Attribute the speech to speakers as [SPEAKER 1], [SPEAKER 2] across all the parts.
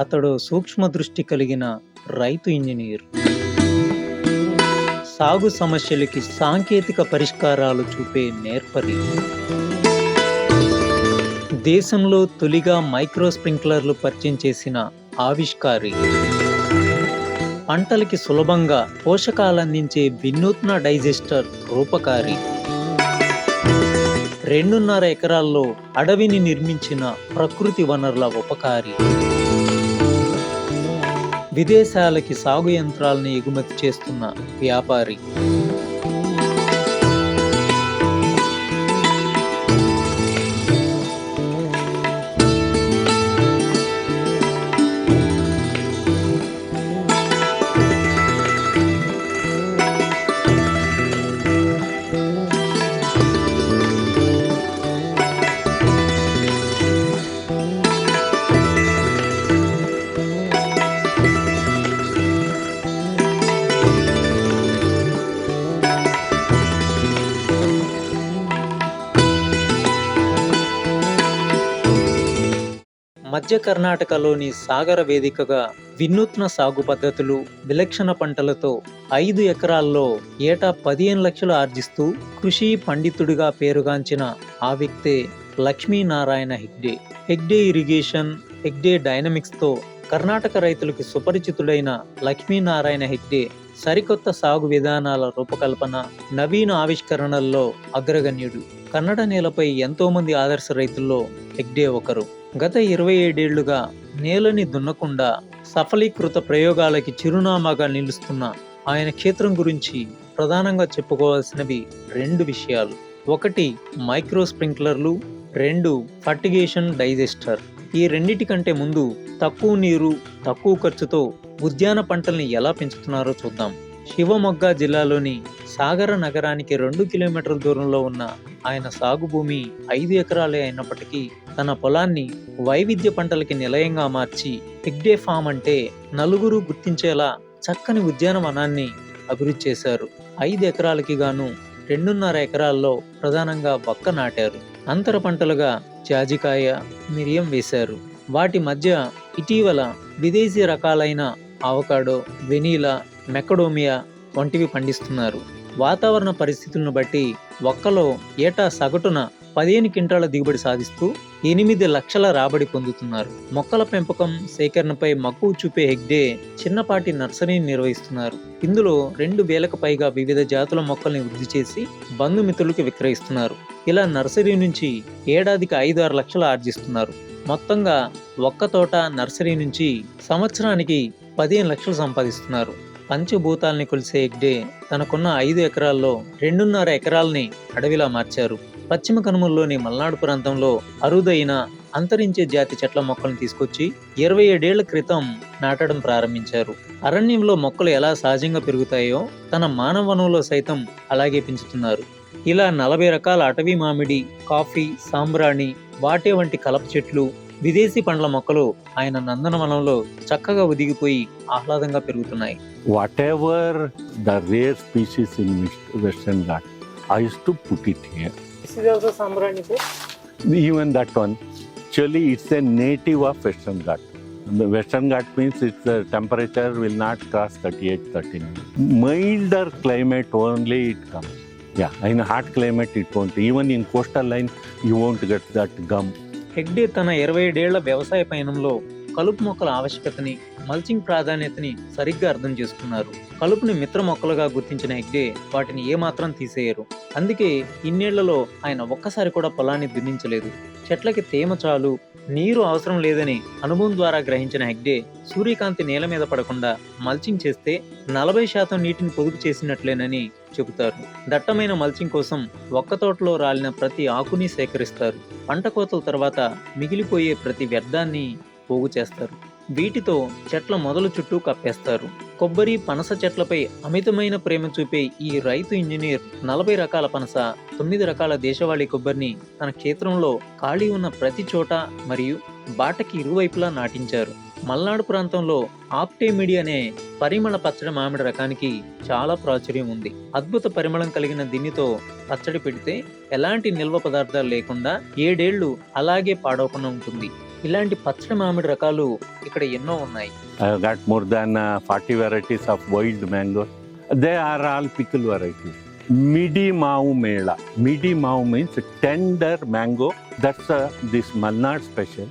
[SPEAKER 1] అతడు సూక్ష్మ దృష్టి కలిగిన రైతు ఇంజనీర్. సాగు సమస్యలకి సాంకేతిక పరిష్కారాలు చూపే నేర్పరి. దేశంలో తొలిగా మైక్రో స్ప్రింక్లర్లు పరిచయం చేసిన ఆవిష్కారి. పంటలకి సులభంగా పోషకాలందించే వినూత్న డైజెస్టర్ రూపకారి. రెండున్నర ఎకరాల్లో అడవిని నిర్మించిన ప్రకృతి వనరుల ఉపకారి. విదేశాలకి సాగు యంత్రాలను ఎగుమతి చేస్తున్న వ్యాపారి. మధ్య కర్ణాటకలోని సాగర వేదికగా వినూత్న సాగు పద్ధతులు విలక్షణ పంటలతో ఐదు ఎకరాల్లో ఏటా పదిహేను లక్షలు ఆర్జిస్తూ కృషి పండితుడిగా పేరుగాంచిన ఆ వ్యక్తే లక్ష్మీనారాయణ హెగ్డే. హెగ్డే ఇరిగేషన్ హెగ్డే డైనమిక్స్తో కర్ణాటక రైతులకు సుపరిచితుడైన లక్ష్మీనారాయణ హెగ్డే సరికొత్త సాగు విధానాల రూపకల్పన నవీన ఆవిష్కరణల్లో అగ్రగణ్యుడు. కన్నడ నేలపై ఎంతోమంది ఆదర్శ రైతుల్లో హెగ్డే ఒకరు. గత ఇరవై ఏడేళ్ళుగా నేలని దున్నకుండా సఫలీకృత ప్రయోగాలకి చిరునామాగా నిలుస్తున్న ఆయన క్షేత్రం గురించి ప్రధానంగా చెప్పుకోవాల్సినవి రెండు విషయాలు. ఒకటి మైక్రో స్ప్రింక్లర్లు రెండు ఫర్టిగేషన్ డైజెస్టర్. ఈ రెండిటికంటే ముందు తక్కువ నీరు తక్కువ ఖర్చుతో ఉద్యాన పంటల్ని ఎలా పెంచుతున్నారో చూద్దాం. శివమొగ్గ జిల్లాలోని సాగర నగరానికి రెండు కిలోమీటర్ల దూరంలో ఉన్న ఆయన సాగు భూమి ఐదు ఎకరాలే అయినప్పటికీ తన పొలాన్ని వైవిధ్య పంటలకి నిలయంగా మార్చి పిగ్డే ఫామ్ అంటే నలుగురు గుర్తించేలా చక్కని ఉద్యానవనాన్ని అభివృద్ధి చేశారు ఐదు ఎకరాలకి గాను రెండున్నర ఎకరాల్లో ప్రధానంగా వక్క నాటారు. అంతర పంటలుగా జాజికాయ మిరియం వేశారు. వాటి మధ్య ఇటీవల విదేశీ రకాలైన ఆవకాడో వెనీలా మెకడోమియా వంటివి పండిస్తున్నారు. వాతావరణ పరిస్థితులను బట్టి ఒక్కలో ఏటా సగటున పదిహేను క్వింటాల దిగుబడి సాధిస్తూ ఎనిమిది లక్షల రాబడి పొందుతున్నారు. మొక్కల పెంపకం సేకరణపై మక్కువ చూపే హెగ్డే చిన్నపాటి నర్సరీని నిర్వహిస్తున్నారు. ఇందులో రెండు వేలకు పైగా వివిధ జాతుల మొక్కల్ని వృద్ధి చేసి బంధుమిత్రులకు విక్రయిస్తున్నారు. ఇలా నర్సరీ నుంచి ఏడాదికి ఐదు ఆరు లక్షలు ఆర్జిస్తున్నారు. మొత్తంగా ఒక్క తోట నర్సరీ నుంచి సంవత్సరానికి పదిహేను లక్షలు సంపాదిస్తున్నారు. పంచభూతాల్ని కొలిసే ఎగ్డే తనకున్న ఐదు ఎకరాల్లో రెండున్నర ఎకరాల్ని అడవిలా మార్చారు. పశ్చిమ కనుమల్లోని మల్నాడు ప్రాంతంలో అరుదైన అంతరించే జాతి చెట్ల మొక్కలను తీసుకొచ్చి ఇరవై ఏడేళ్ళ క్రితం నాటడం ప్రారంభించారు. అరణ్యంలో మొక్కలు ఎలా సహజంగా పెరుగుతాయో తన మానవనంలో సైతం అలాగే పెంచుతున్నారు. ఇలా నలభై రకాల అటవీ మామిడి కాఫీ సాంబ్రాణి వాటే వంటి కలప చెట్లు విదేశీ పండ్ల మొక్కలు ఆయన నందనవనంలో చక్కగా ఒదిగిపోయి ఆహ్లాదంగా పెరుగుతున్నాయి.
[SPEAKER 2] Whatever the rare species in western ghat I use to put it here even that one చలి it's a native of western ghat western ghat means it's temperature will not cross thirty eight thirteen milder climate only it comes yeah in hot climate it won't even in coastal line you won't get that gum
[SPEAKER 1] Hegde తన ఇరవై ఏడేళ్ళ వ్యవసాయ పయనంలో కలుపు మొక్కల ఆవశ్యకతని mulching ప్రాధాన్యతని సరిగ్గా అర్థం చేసుకున్నారు. కలుపుని మిత్ర మొక్కలుగా గుర్తించిన హెగ్డే వాటిని ఏమాత్రం తీసేయరు. అందుకే ఇన్నేళ్ళలో ఆయన ఒక్కసారి కూడా పొలాన్ని దున్నించలేదు. చెట్లకి తేమ చాలు నీరు అవసరం లేదని అనుభవం ద్వారా గ్రహించిన హెగ్డే సూర్యకాంతి నేల మీద పడకుండా మల్చింగ్ చేస్తే నలభై శాతం నీటిని పొదుపు చేసినట్లేనని చెబుతారు. దట్టమైన మల్చింగ్ కోసం ఒక్క తోటలో రాలిన ప్రతి ఆకుని సేకరిస్తారు. పంట కోతల తర్వాత మిగిలిపోయే ప్రతి వ్యర్థాన్ని పోగు చేస్తారు. వీటితో చెట్ల మొదలు చుట్టూ కప్పేస్తారు. కొబ్బరి పనస చెట్లపై అమితమైన ప్రేమ చూపే ఈ రైతు ఇంజనీర్ నలభై రకాల పనస తొమ్మిది రకాల దేశవాళీ కొబ్బరిని తన క్షేత్రంలో ఖాళీ ఉన్న ప్రతి చోట మరియు బాటకి ఇరువైపులా నాటించారు. మల్నాడు ప్రాంతంలో ఆప్టేమిడి అనే పరిమళ పచ్చడి మామిడి రకానికి చాలా ప్రాచుర్యం ఉంది. అద్భుత పరిమళం కలిగిన దీనితో పచ్చడి పెడితే ఎలాంటి నిల్వ పదార్థాలు లేకుండా ఏడేళ్ళు అలాగే పాడవకుండా ఉంటుంది. ఇలాంటి పచ్చడి మామిడి రకాలు ఇక్కడ ఎన్నో ఉన్నాయి.
[SPEAKER 2] More than forty varieties of wild mango they are all pickle varieties మిడి మావు Mela మిడి మావు means tender mango that's this Malnad special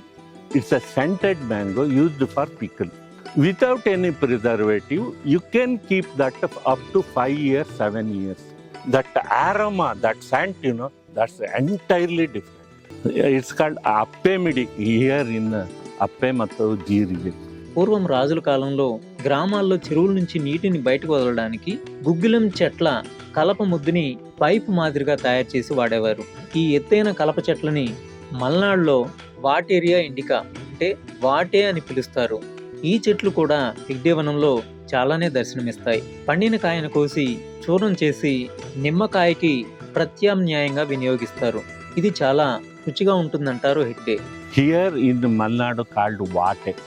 [SPEAKER 2] it's a scented mango used for pickle without any preservative you can keep that up to five years seven years that aroma that scent you know that's entirely different it's called అప్పేమిడి year in అప్పే Appe జీరిగి
[SPEAKER 1] పూర్వం రాజుల కాలంలో గ్రామాల్లో చెరువుల నుంచి నీటిని బయటకు వదలడానికి గుగ్గిలం చెట్ల కలప ముద్దుని పైపు మాదిరిగా తయారు చేసి వాడేవారు. ఈ ఎత్తైన కలప చెట్లని మల్నాడులో వాటేరియా ఇండికా అంటే వాటే అని పిలుస్తారు. ఈ చెట్లు కూడా దిగ్దేవనంలో చాలానే దర్శనమిస్తాయి. పండిన కాయను కోసి చూర్ణం చేసి నిమ్మకాయకి ప్రత్యామ్నాయంగా వినియోగిస్తారు. ఇది చాలా రుచిగా ఉంటుందంటారు Hegde
[SPEAKER 2] Here in the Malnadu called vate.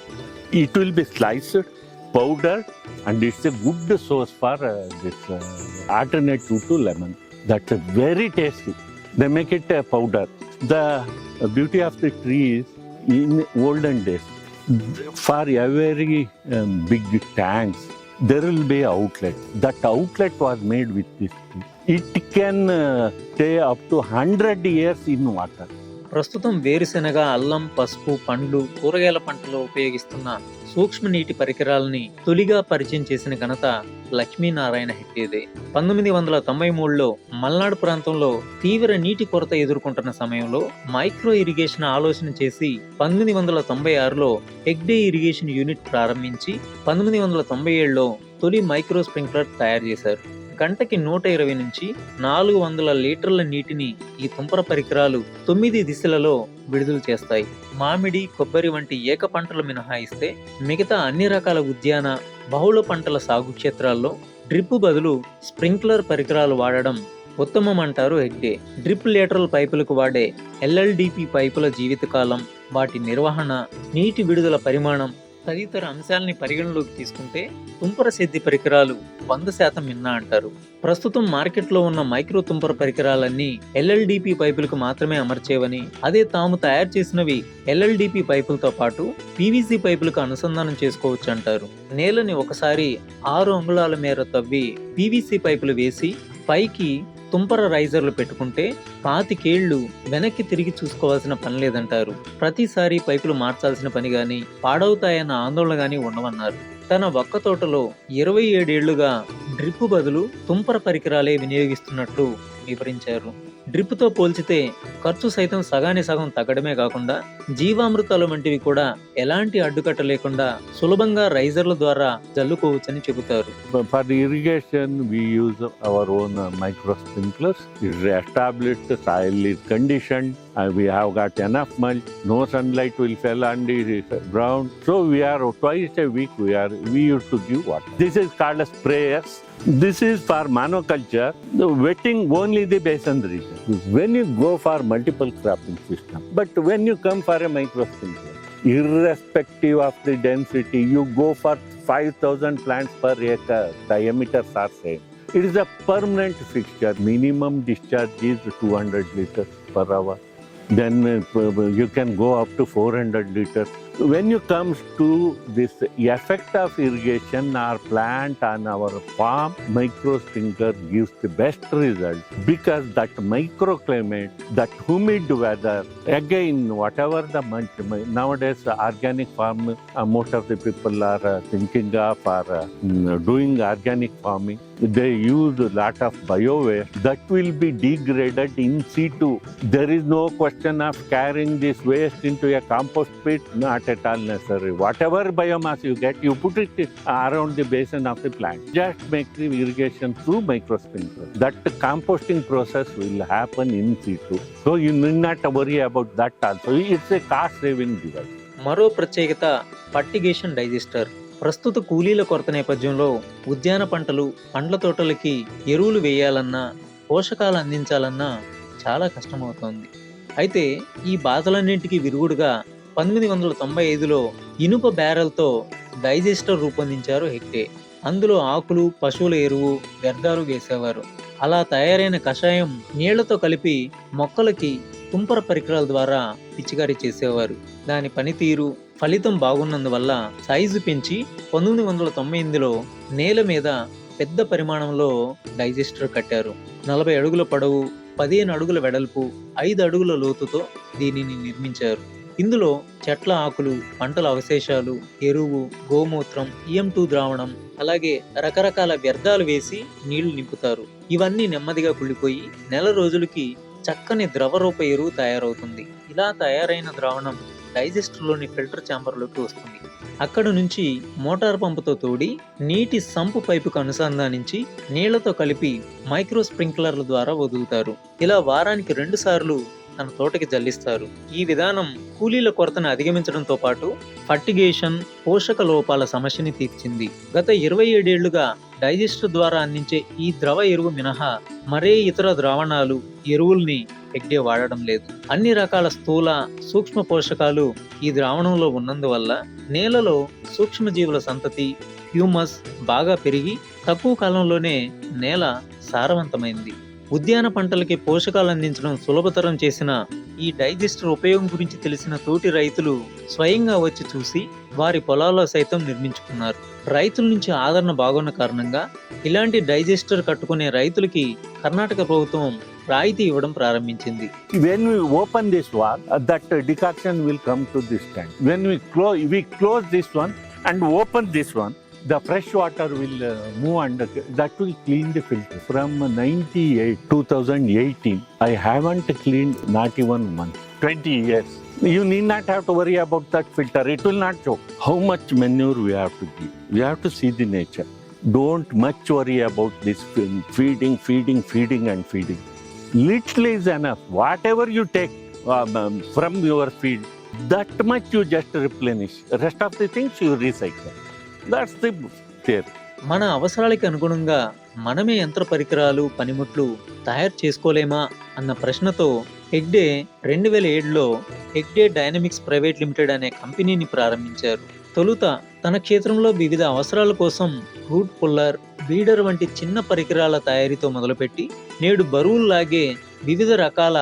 [SPEAKER 2] It will be sliced, powdered, and it's a good source for uh, this uh, alternative to lemon. That's uh, very tasty. They make it a powder. The beauty of the tree is in olden days, for every um, big tanks, there will be outlet. That outlet was made with this tree. It can uh, stay up to 100 years in water.
[SPEAKER 1] ప్రస్తుతం వేరుశెనగ అల్లం పసుపు పండ్లు కూరగాయల పంటలో ఉపయోగిస్తున్న సూక్ష్మ నీటి పరికరాలని తొలిగా పరిచయం చేసిన ఘనత లక్ష్మీనారాయణ హెగ్డేదే. పంతొమ్మిది వందల తొంభై మూడులో మల్నాడు ప్రాంతంలో తీవ్ర నీటి కొరత ఎదుర్కొంటున్న సమయంలో మైక్రో ఇరిగేషన్ ఆలోచన చేసి పంతొమ్మిది వందల తొంభై ఆరులో హెగ్డే ఇరిగేషన్ యూనిట్ ప్రారంభించి పంతొమ్మిది వందల తొంభై ఏడులో తొలి మైక్రో స్ప్రింక్లర్ తయారు చేశారు. గంటకి నూట ఇరవై నుంచి నాలుగు వందల లీటర్ల నీటిని ఈ తుంపర పరికరాలు తొమ్మిది దిశలలో విడుదల చేస్తాయి. మామిడి కొబ్బరి వంటి ఏక పంటలు మినహాయిస్తే మిగతా అన్ని రకాల ఉద్యాన బహుళ పంటల సాగు క్షేత్రాల్లో డ్రిప్ బదులు స్ప్రింక్లర్ పరికరాలు వాడడం ఉత్తమం అంటారు హెగ్డే. డ్రిప్ లేటరల్ పైపులకు వాడే ఎల్ఎల్డిపి పైపుల జీవితకాలం వాటి నిర్వహణ నీటి విడుదల పరిమాణం తదితర అంశాలని పరిగణలోకి తీసుకుంటే తుంపర సిద్ధి పరికరాలు వంద శాతం మిన్నా అంటారు. ప్రస్తుతం మార్కెట్లో ఉన్న మైక్రో తుంపర పరికరాలన్నీ ఎల్ఎల్డిపి పైపులకు మాత్రమే అమర్చేవని అదే తాము తయారు చేసినవి ఎల్ఎల్డిపి పైపులతో పాటు పీవీసీ పైపులకు అనుసంధానం చేసుకోవచ్చు అంటారు. నేలని ఒకసారి ఆరు అంగుళాల మేర తవ్వి పీవీసీ పైపులు వేసి పైకి తుంపర రైజర్లు పెట్టుకుంటే పాతికేళ్ళు వెనక్కి తిరిగి చూసుకోవాల్సిన పని లేదంటారు. ప్రతిసారి పైపులు మార్చాల్సిన పని గాని పాడవుతాయన్న ఆందోళన గాని ఉండవన్నారు. తన ఒక్క తోటలో ఇరవై ఏడేళ్ళుగా డ్రిప్ బదులు తుంపర పరికరాలే వినియోగిస్తున్నట్లు వివరించారు. డ్రిప్తో పోల్చితే ఖర్చు సైతం సగానే సగం తగ్గడమే కాకుండా జీవామృతాలు వంటివి కూడా ఎలాంటి అడ్డుకట్ట లేకుండా సులభంగా రైజర్ల ద్వారా జల్లుకోవచ్చని చెబుతారు.
[SPEAKER 2] For irrigation we use our own micro sprinklers it established soil is condition we have got enough mulch no sun light will fell and ground so we are twice a week we are we use to give what this is called sprayers This is for monoculture, the wetting only the basin region. When you go for multiple cropping system, but when you come for a micro sprinkler, irrespective of the density, you go for 5,000 plants per acre, diameters are same. It is a permanent fixture. Minimum discharge is 200 liters per hour. Then uh, you can go up to 400 liters. When you comes to this effect of irrigation or plant on our farm, micro sprinkler gives the best result because that microclimate, that humid weather, again, whatever the month, nowadays organic farm, uh, most of the people are uh, thinking of or uh, doing organic farming They use a lot of bio waste that will be degraded in situ. There is no question of carrying this waste into a compost pit, not at all necessary. Whatever biomass you get, you put it around the basin of the plant. Just make the irrigation through micro sprinkler. That composting process will happen in situ. So you need not worry about that also. It's a cost saving device.
[SPEAKER 1] మరో ప్రత్యేకత పట్టిగేషన్ digester ప్రస్తుత కూలీల కొరత నేపథ్యంలో ఉద్యాన పంటలు పండ్ల తోటలకి ఎరువులు వేయాలన్నా పోషకాలు అందించాలన్నా చాలా కష్టమవుతోంది. అయితే ఈ బాధలన్నింటికీ విరుగుడుగా పంతొమ్మిది వందల తొంభై ఐదులో ఇనుప బ్యారెల్తో డైజెస్టర్ రూపొందించారు హెక్టే. అందులో ఆకులు పశువుల ఎరువు వ్యర్థాలు వేసేవారు. అలా తయారైన కషాయం నీళ్ళతో కలిపి మొక్కలకి తుంపర పరికరాల ద్వారా పిచికారీ చేసేవారు. దాని పనితీరు ఫలితం బాగున్నందువల్ల సైజు పెంచి పంతొమ్మిది వందల తొంభై ఎనిమిదిలో నేల మీద పెద్ద పరిమాణంలో డైజెస్టర్ కట్టారు. నలభై అడుగుల పొడవు పదిహేను అడుగుల వెడల్పు ఐదు అడుగుల లోతుతో దీనిని నిర్మించారు. ఇందులో చెట్ల ఆకులు పంటల అవశేషాలు ఎరువు గోమూత్రం ఈఎం టూ ద్రావణం అలాగే రకరకాల వ్యర్థాలు వేసి నీళ్ళు నింపుతారు. ఇవన్నీ నెమ్మదిగా కుళ్ళిపోయి నెల రోజులకి చక్కని ద్రవరూప ఎరువు తయారవుతుంది. ఇలా తయారైన ద్రావణం డైజెస్టర్లోని ఫిల్టర్ ఛాంబర్లోకి వస్తుంది. అక్కడ నుంచి మోటార్ పంపుతో తోడి నీటి సంపు పైపుకు అనుసంధానించి నీళ్ళతో కలిపి మైక్రో స్ప్రింక్లర్ల ద్వారా వదులుతారు. ఇలా వారానికి రెండు సార్లు తన తోటకి జల్లిస్తారు. ఈ విధానం కూలీల కొరతను అధిగమించడంతో పాటు ఫర్టిగేషన్ పోషక లోపాల సమస్యని తీర్చింది. గత ఇరవై ఏడేళ్ళుగా డైజెస్టర్ ద్వారా అందించే ఈ ద్రవ ఎరువు మినహా మరే ఇతర ద్రావణాలు ఎరువుల్ని ఎగ్డే వాడడం లేదు. అన్ని రకాల స్థూల సూక్ష్మ పోషకాలు ఈ ద్రావణంలో ఉన్నందువల్ల నేలలో సూక్ష్మజీవుల సంతతి హ్యూమస్ బాగా పెరిగి తక్కువ కాలంలోనే నేల సారవంతమైంది. ఉద్యాన పంటలకి పోషకాలు అందించడం సులభతరం చేసిన ఈ డైజెస్టర్ ఉపయోగం గురించి తెలిసిన తోటి రైతులు స్వయంగా వచ్చి చూసి వారి పొలాల్లో సైతం నిర్మించుకున్నారు రైతుల నుంచి ఆదరణ బాగున్న కారణంగా ఇలాంటి డైజెస్టర్ కట్టుకునే రైతులకి కర్ణాటక ప్రభుత్వం రాయితీ ఇవ్వడం ప్రారంభించింది
[SPEAKER 2] when we open this one that decoction will come to this time when we close we close this one and open this one. The fresh water will uh, move and that will clean the filter. From 98, 2018, I haven't cleaned not even once. 20 years. You need not have to worry about that filter. It will not choke. How much manure we have to give? We have to see the nature. Don't much worry about this fe- feeding, feeding, feeding, and feeding. Little is enough. Whatever you take um, um, from your feed, that much you just replenish. Rest of the things you recycle. That's the theory.
[SPEAKER 1] మన అవసరాలకి అనుగుణంగా మనమే యంత్ర పరికరాలు పనిముట్లు తయారు చేసుకోలేమా అన్న ప్రశ్నతో హెగ్డే రెండు వేల ఏడులో హెగ్డే డైనమిక్స్ ప్రైవేట్ లిమిటెడ్ అనే కంపెనీని ప్రారంభించారు తొలుత తన క్షేత్రంలో వివిధ అవసరాల కోసం రూట్ పుల్లర్ బీడర్ వంటి చిన్న పరికరాల తయారీతో మొదలుపెట్టి నేడు బరువులు లాగే వివిధ రకాల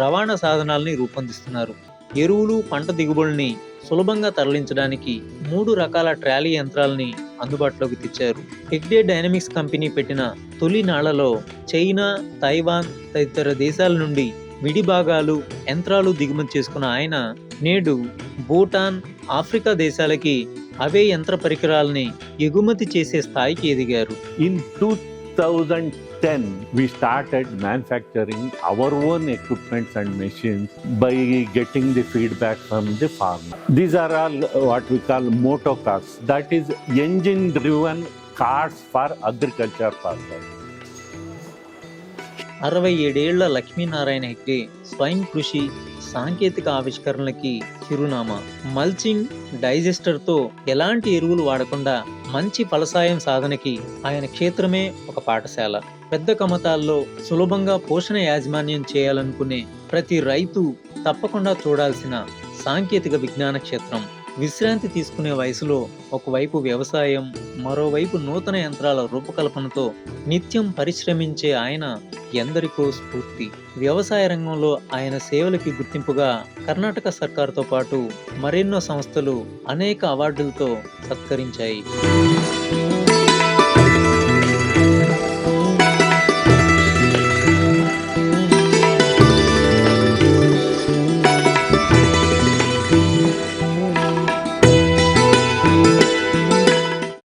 [SPEAKER 1] రవాణా సాధనాల్ని రూపొందిస్తున్నారు ఎరువులు పంట దిగుబడుల్ని సులభంగా తరలించడానికి మూడు రకాల ట్రాలీ యంత్రాల్ని అందుబాటులోకి తెచ్చారు. హెగ్డే డైనమిక్స్ కంపెనీ పెట్టిన తొలి నాళ్ళలో చైనా తైవాన్ తదితర దేశాల నుండి విడి భాగాలు యంత్రాలు దిగుమతి చేసుకున్న ఆయన నేడు భూటాన్ ఆఫ్రికా దేశాలకి అవే యంత్ర పరికరాలని ఎగుమతి చేసే స్థాయికి ఎదిగారు.
[SPEAKER 2] In 2010, we started manufacturing our own equipments and machines by getting the feedback from the farmer. These are all what we call motor cars, that is engine driven cars for agriculture purpose.
[SPEAKER 1] అరవై ఏడేళ్ళ లక్ష్మీనారాయణ హెగ్డే స్వయం కృషి సాంకేతిక ఆవిష్కరణలకి చిరునామా mulching డైజెస్టర్తో ఎలాంటి ఎరువులు వాడకుండా మంచి ఫలసాయం సాధనకి ఆయన క్షేత్రమే ఒక పాఠశాల. పెద్ద కమతాల్లో సులభంగా పోషణ యాజమాన్యం చేయాలనుకునే ప్రతి రైతు తప్పకుండా చూడాల్సిన సాంకేతిక విజ్ఞాన క్షేత్రం. విశ్రాంతి తీసుకునే వయసులో ఒకవైపు వ్యవసాయం మరోవైపు నూతన యంత్రాల రూపకల్పనతో నిత్యం పరిశ్రమించే ఆయన ఎందరికో స్ఫూర్తి. వ్యవసాయ రంగంలో ఆయన సేవలకి గుర్తింపుగా కర్ణాటక సర్కారుతో పాటు మరెన్నో సంస్థలు అనేక అవార్డులతో సత్కరించాయి.